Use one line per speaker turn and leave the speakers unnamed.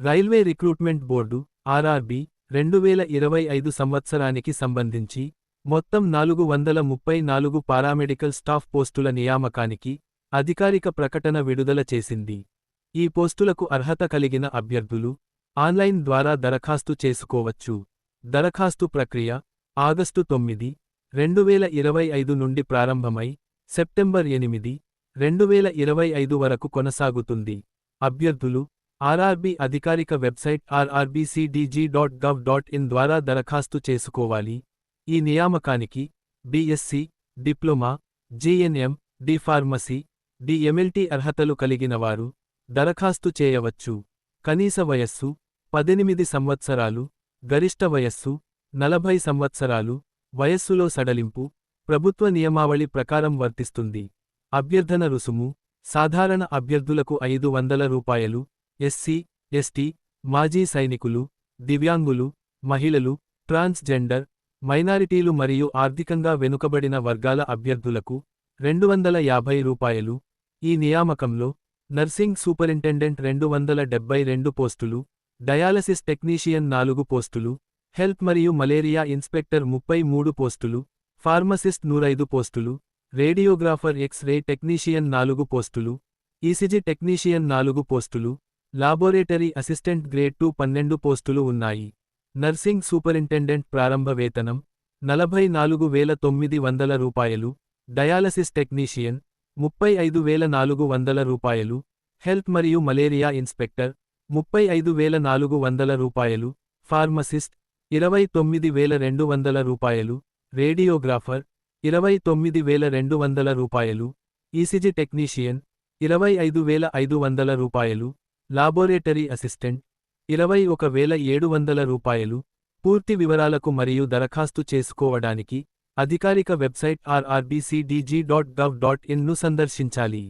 Railway recruitment board RRB రెండు వేల ఇరవై ఐదు సంవత్సరానికి సంబంధించి మొత్తం నాలుగు వందల ముప్పై నాలుగు పారామెడికల్ స్టాఫ్ పోస్టుల నియామకానికి అధికారిక ప్రకటన విడుదల చేసింది. ఈ పోస్టులకు అర్హత కలిగిన అభ్యర్థులు ఆన్లైన్ ద్వారా దరఖాస్తు చేసుకోవచ్చు. దరఖాస్తు ప్రక్రియ ఆగస్టు తొమ్మిది రెండు వేల ఇరవై ఐదు నుండి ప్రారంభమై సెప్టెంబర్ ఎనిమిది రెండు వేల ఇరవై ఐదు వరకు కొనసాగుతుంది. అభ్యర్థులు ఆర్ఆర్బీ అధికారిక website RRBCDG dot gov dot in ద్వారా దరఖాస్తు చేసుకోవాలి. ఈ నియామకానికి BSc diploma GNM D pharmacy D MLT అర్హతలు కలిగినవారు దరఖాస్తు చేయవచ్చు. కనీస వయస్సు పద్దెనిమిది సంవత్సరాలు గరిష్ట వయస్సు నలభై సంవత్సరాలు వయస్సులో సడలింపు ప్రభుత్వ నియమావళి ప్రకారం వర్తిస్తుంది. అభ్యర్థన రుసుము సాధారణ అభ్యర్థులకు ఐదు వందల రూపాయలు ఎస్సీ ఎస్టీ మాజీ సైనికులు దివ్యాంగులు మహిళలు ట్రాన్స్జెండర్ మైనారిటీలు మరియు ఆర్థికంగా వెనుకబడిన వర్గాల అభ్యర్థులకు రెండు వందల యాభై రూపాయలు. ఈ నియామకంలో నర్సింగ్ సూపరింటెండెంట్ రెండు వందల డెబ్బై రెండు పోస్టులు డయాలసిస్ టెక్నీషియన్ నాలుగు పోస్టులు హెల్త్ మరియు మలేరియా ఇన్స్పెక్టర్ ముప్పై మూడు పోస్టులు ఫార్మసిస్ట్ నూరైదు పోస్టులు రేడియోగ్రాఫర్ ఎక్స్ రే టెక్నీషియన్ నాలుగు పోస్టులు ఈసీజీ టెక్నీషియన్ నాలుగు పోస్టులు లాబొరేటరీ అసిస్టెంట్ గ్రేడ్ టూ పన్నెండు పోస్టులు ఉన్నాయి. నర్సింగ్ సూపరింటెండెంట్ ప్రారంభ వేతనం నలభై నాలుగు వేల తొమ్మిది వందల రూపాయలు. డయాలసిస్ టెక్నీషియన్ ముప్పై ఐదు వేల నాలుగు వందల రూపాయలు. హెల్త్ మరియు మలేరియా ఇన్స్పెక్టర్ ముప్పై ఐదు వేల నాలుగు వందల రూపాయలు. ఫార్మసిస్ట్ ఇరవై తొమ్మిది వేల రెండు వందల రూపాయలు. రేడియోగ్రాఫర్ ఇరవై తొమ్మిది వేల రెండు వందల రూపాయలు. ఈసీజీ టెక్నీషియన్ ఇరవై ఐదు వేల ఐదు వందల రూపాయలు. లాబొరేటరీ అసిస్టెంట్ ఇరవై ఒక వేల ఏడు వందల రూపాయలు పూర్తి వివరాలకు మరియు దరఖాస్తు చేసుకోవడానికి అధికారిక website RRBCDG dot gov dot ఇన్ను సందర్శించాలి.